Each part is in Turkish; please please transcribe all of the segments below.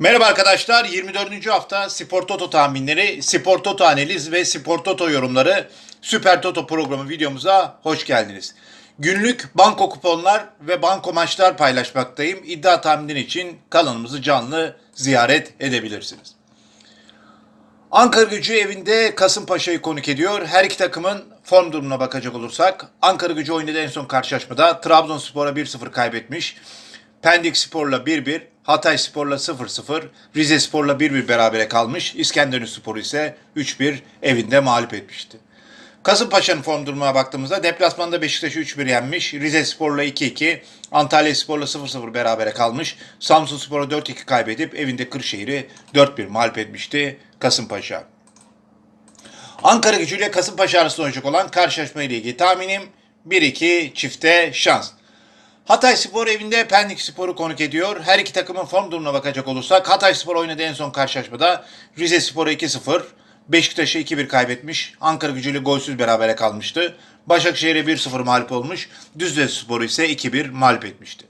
Merhaba arkadaşlar. 24. hafta Spor Toto tahminleri, Spor Toto analiz ve Spor Toto yorumları Süper Toto programı videomuza hoş geldiniz. Günlük banko kuponlar ve banko maçlar paylaşmaktayım. İddia tahminleri için kanalımızı canlı ziyaret edebilirsiniz. Ankara gücü evinde Kasımpaşa'yı konuk ediyor. Her iki takımın form durumuna bakacak olursak Ankara gücü oynadığı en son karşılaşmada Trabzonspor'a 1-0 kaybetmiş. Pendik Spor'la 1-1, Hatay Spor'la 0-0, Rize Spor'la 1-1 berabere kalmış. İskenderun Spor'u ise 3-1 evinde mağlup etmişti. Kasımpaşa'nın form durumuna baktığımızda deplasmanda Beşiktaş'ı 3-1 yenmiş. Rize Spor'la 2-2, Antalya Spor'la 0-0 berabere kalmış. Samsun Spor'a 4-2 kaybedip evinde Kırşehir'i 4-1 mağlup etmişti Kasımpaşa. Ankara gücü ile Kasımpaşa arasında oynayacak olan karşılaşma ile ilgili tahminim 1-2 çifte şans. Hatay Spor evinde Pendik Spor'u konuk ediyor. Her iki takımın form durumuna bakacak olursak Hatay Spor oynadığı en son karşılaşmada Rize Spor'a 2-0, Beşiktaş'ı 2-1 kaybetmiş. Ankara gücüyle golsüz berabere kalmıştı. Başakşehir'e 1-0 mağlup olmuş. Düzce Spor'u ise 2-1 mağlup etmişti.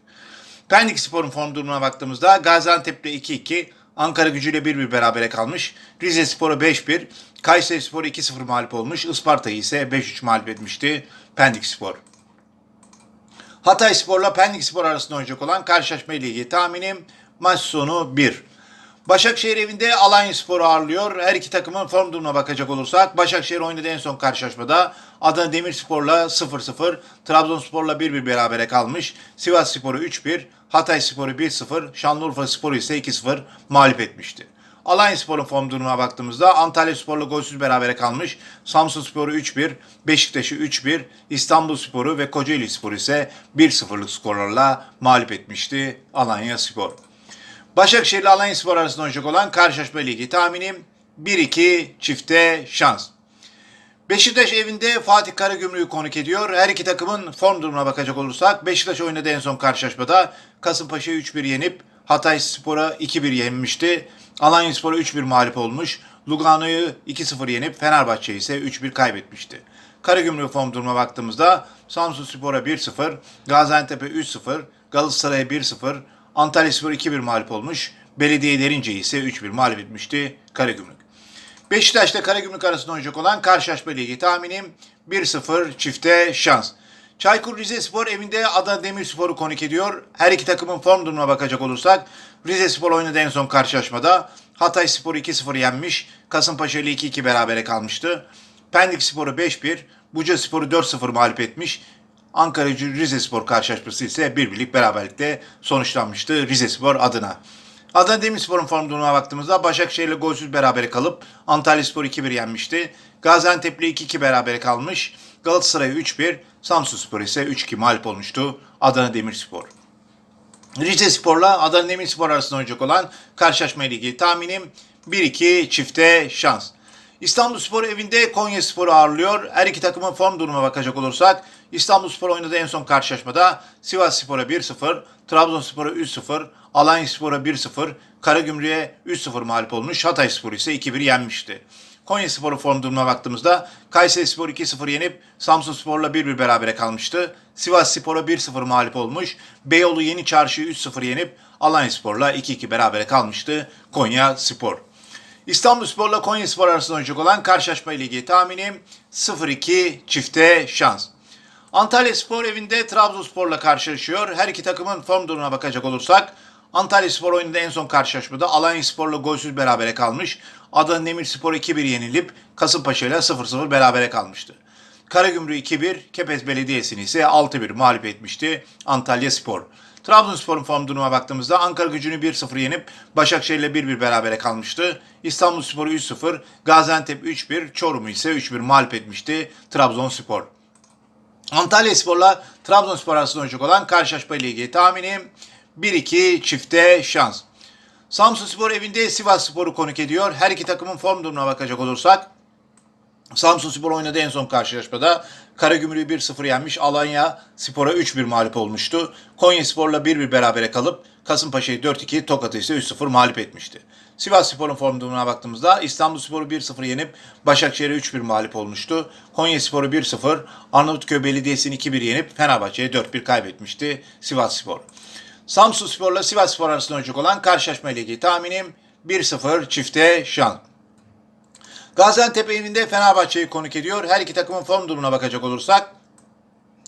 Pendik Spor'un form durumuna baktığımızda Gaziantep'le 2-2, Ankara gücüyle 1-1 berabere kalmış. Rize Spor'a 5-1, Kayseri Spor 2-0 mağlup olmuş. Isparta'yı ise 5-3 mağlup etmişti Pendik Spor. Hatay Spor'la Pendik Spor arasında oynayacak olan karşılaşma ile tahminim maç sonu 1. Başakşehir evinde Alanya Spor'u ağırlıyor. Her iki takımın form durumuna bakacak olursak Başakşehir oynadığı en son karşılaşmada Adana Demirspor'la 0-0, Trabzonspor'la 1-1 berabere kalmış. Sivas Spor'u 3-1, Hatay Spor'u 1-0, Şanlıurfa Spor'u ise 2-0 mağlup etmişti. Alanya Spor'un form durumuna baktığımızda Antalya Spor'la golsüz berabere kalmış. Samsun Spor'u 3-1, Beşiktaş'ı 3-1, İstanbul Spor'u ve Kocaeli Spor'u ise 1-0'lık skorlarla mağlup etmişti Alanya Spor. Başakşehir ile Alanya Spor arasında oynayacak olan karşılaşma ligi tahminim 1-2 çifte şans. Beşiktaş evinde Fatih Karagümrük'ü konuk ediyor. Her iki takımın form durumuna bakacak olursak Beşiktaş oynadığı en son karşılaşmada Kasımpaşa'yı 3-1 yenip Hatay Spor'a 2-1 yenmişti. Alanya Spor'a 3-1 mağlup olmuş. Lugano'yu 2-0 yenip Fenerbahçe ise 3-1 kaybetmişti. Karagümrük form durumuna baktığımızda Samsun Spor'a 1-0, Gaziantep'e 3-0, Galatasaray'a 1-0, Antalya Spor 2-1 mağlup olmuş. Belediye Derince ise 3-1 mağlup etmişti Karagümrük. Beşiktaş'ta Karagümrük arasında oynayacak olan karşılaşma ligi tahminim 1-0 çifte şans. Çaykur Rizespor evinde Adana Demirspor'u konuk ediyor. Her iki takımın form durumuna bakacak olursak Rizespor oynadı en son karşılaşmada. Hatay Spor'u 2-0 yenmiş. Kasımpaşa ile 2-2 berabere kalmıştı. Pendik Spor'u 5-1, Buca Spor'u 4-0 mağlup etmiş. Ankara Rizespor karşılaşması ise bir birlik beraberlikte sonuçlanmıştı Rizespor adına. Adana Demirspor'un form durumuna baktığımızda Başakşehir ile golsüz berabere kalıp Antalya Spor 2-1 yenmişti. Gaziantep ile 2-2 berabere kalmış. Galatasaray 3-1, Samsun Spor ise 3-2 mağlup olmuştu Adana Demirspor. Rize Spor'la Adana Demirspor arasında oynayacak olan karşılaşma ilgili tahminim 1-2 çifte şans. İstanbul Spor evinde Konya Spor'u ağırlıyor. Her iki takımın form durumuna bakacak olursak İstanbul Spor oynadığı en son karşılaşmada Sivas Spor'a 1-0, Trabzonspor'a 3-0, Alanya Spor'a 1-0, Karagümrük'e 3-0 mağlup olmuş. Hatay Spor ise 2-1 yenmişti. Konya Spor'un form durumuna baktığımızda Kayseri Spor 2-0 yenip Samsun Spor'la 1-1 berabere kalmıştı. Sivas Spor'a 1-0 mağlup olmuş. Beyoğlu Yeni Çarşı'yı 3-0 yenip Alanya Spor'la 2-2 berabere kalmıştı Konya Spor. İstanbul Spor'la Konya Spor arasında oynayacak olan karşılaşma ile ilgili tahminim 0-2 çifte şans. Antalya Spor evinde Trabzonspor'la karşılaşıyor. Her iki takımın form durumuna bakacak olursak Antalya Spor oyununda en son karşılaşmada Alanya Spor'la golsüz berabere kalmış. Adana Demirspor 2-1 yenilip Kasımpaşa ile 0-0 berabere kalmıştı. Karagümrük 2-1, Kepez Belediyesi'ni ise 6-1 mağlup etmişti Antalya Spor. Trabzonspor'un form durumuna baktığımızda Ankara gücünü 1-0 yenip Başakşehir ile 1-1 berabere kalmıştı. İstanbul Spor'u 3-0, Gaziantep 3-1, Çorum'u ise 3-1 mağlup etmişti Trabzonspor. Antalya Spor'la Trabzonspor arasında oynayacak olan karşılaşma ile ilgili tahminim 1-2 çifte şans. Samsun Spor evinde Sivas Spor'u konuk ediyor. Her iki takımın form durumuna bakacak olursak Samsun Spor oynadığı en son karşılaşmada Karagümrük'ü 1-0 yenmiş. Alanya Spor'a 3-1 mağlup olmuştu. Konya Spor'la 1-1 berabere kalıp Kasımpaşa'yı 4-2, Tokat'ı ise 3-0 mağlup etmişti. Sivas Spor'un form durumuna baktığımızda İstanbul Spor'u 1-0 yenip Başakşehir'e 3-1 mağlup olmuştu. Konya Spor'u 1-0, Arnavutköy Belediyesi'ni 2-1 yenip Fenerbahçe'ye 4-1 kaybetmişti Sivas Spor. Samsun Spor'la Sivas Spor arasında oynayacak olan karşılaşma ile ilgili tahminim 1-0 çifte şan. Gaziantep evinde Fenerbahçe'yi konuk ediyor. Her iki takımın form durumuna bakacak olursak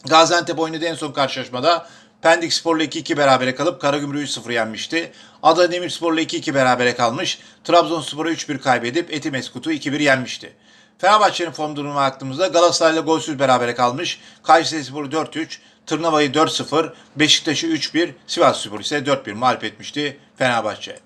Gaziantep oynadığı en son karşılaşmada Pendik Spor'la 2-2 berabere kalıp Karagümrük'ü 3-0 yenmişti. Adana Demirspor'la 2-2 berabere kalmış. Trabzonspor'a 3-1 kaybedip Etimeskut'u 2-1 yenmişti. Fenerbahçe'nin form durumuna baktığımızda Galatasaray'la golsüz berabere kalmış. Kayserispor'u 4-3, Tırnava'yı 4-0, Beşiktaş'ı 3-1, Sivasspor ise 4-1 mağlup etmişti Fenerbahçe.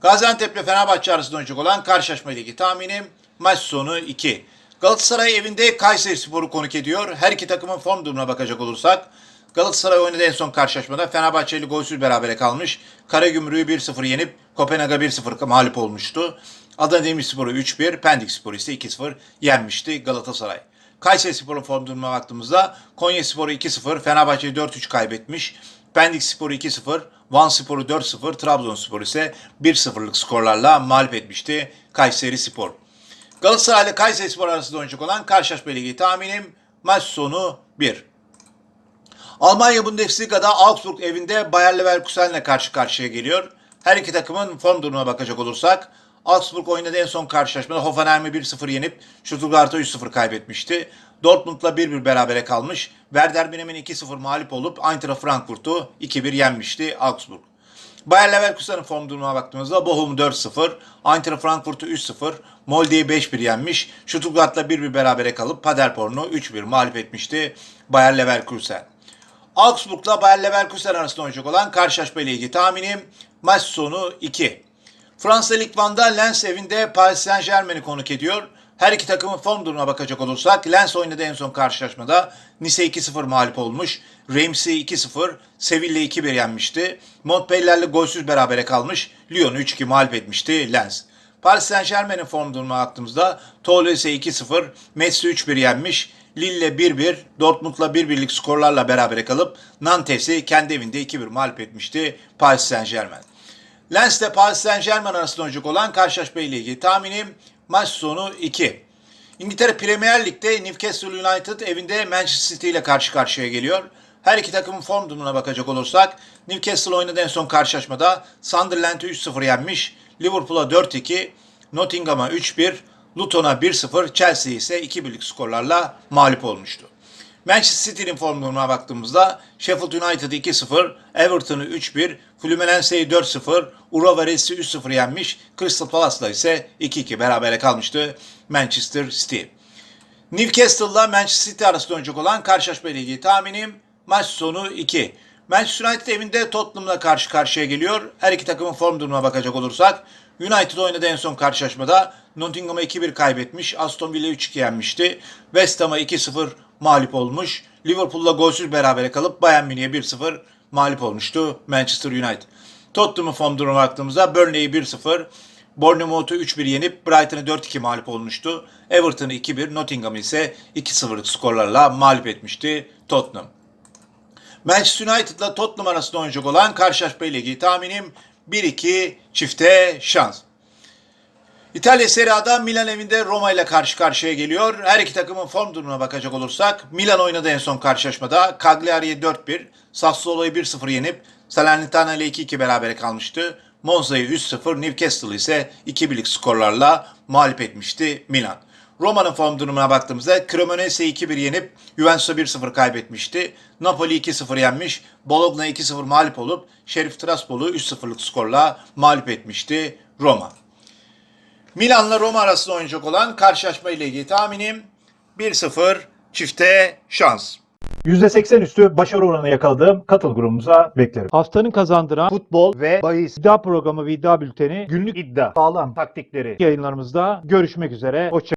Gaziantep ile Fenerbahçe arasında oynayacak olan karşılaşma ilgili tahminim maç sonu 2. Galatasaray evinde Kayseri Spor'u konuk ediyor. Her iki takımın form durumuna bakacak olursak Galatasaray oynadığı en son karşılaşmada Fenerbahçe ile golsüz berabere kalmış. Karagümrük'ü 1-0 yenip Kopenhag'a 1-0 mağlup olmuştu. Adana Demirspor'u 3-1, Pendik Spor'u ise 2-0 yenmişti Galatasaray. Kayseri Spor'un form durumuna baktığımızda Konya Spor'u 2-0, Fenerbahçe'yi 4-3 kaybetmiş. Pendik Spor'u 2-0, Van Spor'u 4-0, Trabzonspor ise 1-0'lık skorlarla mağlup etmişti Kayseri Spor. Galatasaray ile Kayseri Spor arasında oynayacak olan karşılaşma ile ilgili tahminim maç sonu 1. Almanya Bundesliga'da Augsburg evinde Bayer Leverkusen'le karşı karşıya geliyor. Her iki takımın form durumuna bakacak olursak Augsburg oynadığı en son karşılaşmada Hoffenheim'i 1-0 yenip Stuttgart'a 3-0 kaybetmişti. Dortmund'la 1-1 berabere kalmış. Werder Bremen 2-0 mağlup olup Eintracht Frankfurt'u 2-1 yenmişti Augsburg. Bayer Leverkusen'in form durumuna baktığımızda Bochum 4-0, Eintracht Frankfurt'u 3-0, Molde'yi 5-1 yenmiş, Stuttgart'la 1-1 berabere kalıp Paderborn'u 3-1 mağlup etmişti Bayer Leverkusen. Augsburg'la Bayer Leverkusen arasında oynayacak olan karşılaşma ile ilgili tahminim maç sonu 2. Fransa Lig 1'da Lens evinde Paris Saint Germain'i konuk ediyor. Her iki takımın form durumuna bakacak olursak Lens oynadığı en son karşılaşmada Nice 2-0 mağlup olmuş. Reims'i 2-0, Sevilla 2-1 yenmişti. Montpellier'le golsüz berabere kalmış. Lyon'u 3-2 mağlup etmişti Lens. Paris Saint Germain'in form durumuna baktığımızda Toulouse 2-0, Metz 3-1 yenmiş. Lille 1-1, Dortmund'la 1-1'lik skorlarla berabere kalıp Nantes'i kendi evinde 2-1 mağlup etmişti Paris Saint Germain. Lens ile Paris Saint Germain arasında oynayacak olan karşılaşma ile ilgili tahminim maç sonu 2. İngiltere Premier Lig'de Newcastle United evinde Manchester City ile karşı karşıya geliyor. Her iki takımın form durumuna bakacak olursak Newcastle oynadığı en son karşılaşmada Sunderland'ı 3-0 yenmiş. Liverpool'a 4-2, Nottingham'a 3-1, Luton'a 1-0, Chelsea ise 2-1'lik skorlarla mağlup olmuştu. Manchester City'nin form durumuna baktığımızda Sheffield United 2-0, Everton'ı 3-1, Fluminense'yi 4-0, Urawa Reds'i 3-0 yenmiş, Crystal Palace'la ise 2-2 berabere kalmıştı Manchester City. Newcastle'la Manchester City arasında oynayacak olan karşılaşma ile ilgili tahminim maç sonu 2. Manchester United evinde Tottenham'la karşı karşıya geliyor. Her iki takımın form durumuna bakacak olursak United oynadığı en son karşılaşmada Nottingham'a 2-1 kaybetmiş. Aston Villa 3-2 yenmişti. West Ham'a 2-0 mağlup olmuş. Liverpool'la golsüz berabere kalıp Bayern Münih'e 1-0 mağlup olmuştu Manchester United. Tottenham'ın form durumuna baktığımızda Burnley'i 1-0, Bournemouth'u 3-1 yenip Brighton'ı 4-2 mağlup olmuştu. Everton'ı 2-1, Nottingham'ı ise 2-0'lık skorlarla mağlup etmişti Tottenham. Manchester United'la Tottenham arasında oynayacak olan karşılaşma ile ilgili tahminim 1-2 çifte şans. İtalya Serie A'da Milan evinde Roma ile karşı karşıya geliyor. Her iki takımın form durumuna bakacak olursak Milan oynadı en son karşılaşmada. Cagliari'ye 4-1, Sassuolo'yu 1-0 yenip Salernitana ile 2-2 berabere kalmıştı. Monza'yı 3-0, Newcastle ise 2-1'lik skorlarla mağlup etmişti Milan. Roma'nın form durumuna baktığımızda Cremonese'yi 2-1 yenip Juventus'a 1-0 kaybetmişti. Napoli 2-0 yenmiş. Bologna 2-0 mağlup olup Şerif Tiraspol'u 3-0'lık skorla mağlup etmişti Roma. Milan'la Roma arasında oynayacak olan karşılaşma ile ilgili tahminim 1-0 çifte şans. %80 üstü başarı oranı yakaladığım katıl grubumuza beklerim. Haftanın kazandıran futbol ve bahis iddia programı ve iddia bülteni günlük iddia sağlam taktikleri yayınlarımızda görüşmek üzere. Hoşçakalın.